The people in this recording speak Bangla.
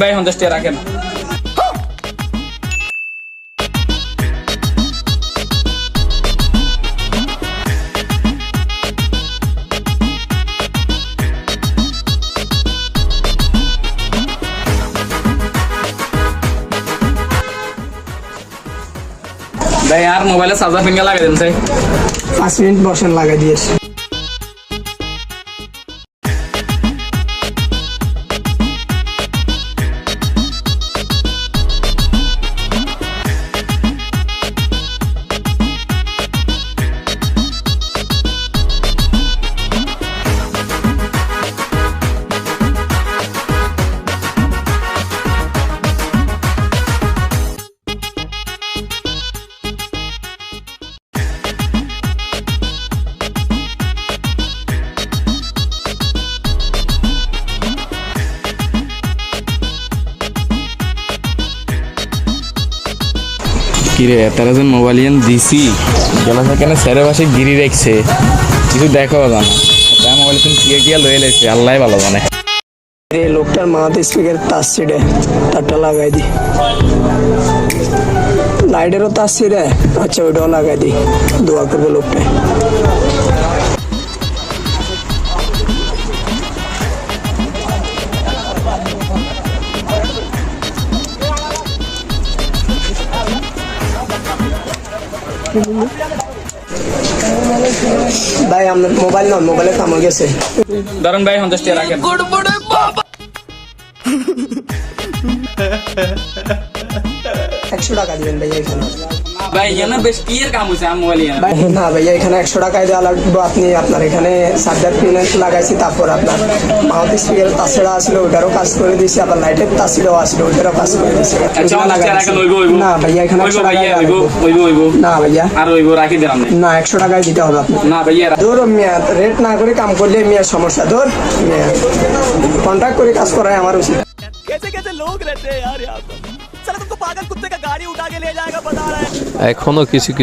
ভাই পঞ্চাশ টাকা রাখেন ভাই, আর মোবাইলে চার্জার ফিঙ্গার লাগাই দেন স্যার পাঁচ মিনিট বসেন, লাগাই দিয়েছে। কিরে, তারা যে মোবাইল ইয়ান দিছি। গেল সেখানে স্যারের পাশে গিরি রাখছে। কিছু দেখো জানো। তাই মোবাইল তুমি কিয়ে কিয়া লয়ে লেছে। আল্লাহ ভালো জানে। এই লোকটার মাথাতে স্পিকার তার সিডে তারটা লাগাই দি। লাইটেরও তার সিডে আচ্ছা ওইটাও লাগাই দি। দোয়া করবে লোকটা ভাই আপনার মোবাইল না মোবাইলে কামড় গেছে। দারুণ ভাই পঞ্চাশ টাকা রাখেন। একশো টাকা দিবেন ভাই এখানে ভাই ইয়ানা বেশ কি এর কাম হয়েছে আমার মোবাইল ইয়ানা ভাই, না ভাইয়া এখানে একশো টাকায় দেওয়া লাগবে আপনি আপনার এখানে চার্জার পিন লাগাইছি তারপর আপনার মাউথ স্পিকার তাছাড়া আসলে ওটারও কাজ করে দিয়েছি আবার লাইটের তাছাড়াও আসলে ওটারও কাজ করে দিয়েছি আচ্ছা পঞ্চাশ টাকা রাখেন ওইব ওইব না ভাইয়া এখানে ওইব একশো টাকায় ভাইয়া ওইব লাগবে। ওইব ওইব না ভাইয়া আর ওইব রাখি দিলাম না একশো টাকায় দিতে হবে আপনি না ভাইয়া ধর মিয়া রেট না করে কাম করলে মিয়ার সমস্যা ধর মিয়া কন্ট্যাক্ট করে কাজ করাই আমার উচিত कैसे कैसे लोग रहते हैं यार यहाँ पर साला तुमको पागल कुत्ते का गाड़ी उठा के ले जाएगा बता रहा है এখনও কিছু কিছু